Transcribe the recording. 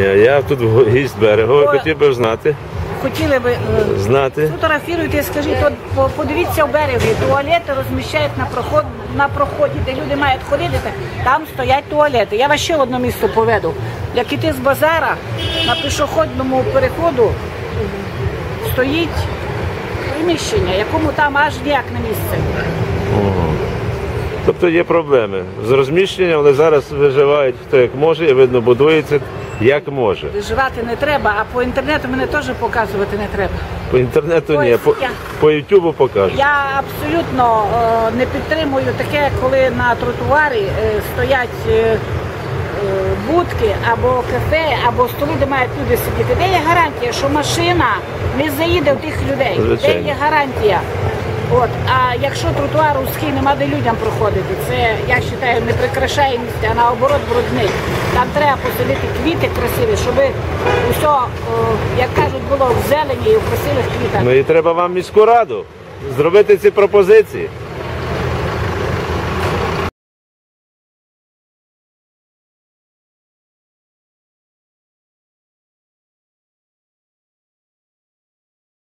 Я тут в- гість берегу, хотів би знати, Хотіли би е, знати. фотографіруйте, скажіть, от подивіться в березі, туалети розміщають на проход на проході, де люди мають ходити, там стоять туалети. Я вас ще в одне місце поведу. Як іти з базара на пішохідному переходу стоїть приміщення, якому там аж ніяк не місце. Тобто є проблеми з розміщенням, але зараз виживають хто як може і видно будується як може. Виживати не треба, а по інтернету мене теж показувати не треба. По інтернету ні, Ось по, я. по Ютубу покажуть. Я абсолютно е, не підтримую таке, коли на тротуарі е, стоять е, е, будки або кафе, або столи, де мають люди сидіти. Де є гарантія, що машина не заїде в тих людей? Звичайно. Де є гарантія? От, а якщо тротуар узкий, нема де людям проходити, це я вважаю, не прикрашає місця, а наоборот брудний. Там треба посадити квіти красиві, щоб усе, як кажуть, було в зелені і в красивих квітах. Ну і треба вам міську раду зробити ці пропозиції.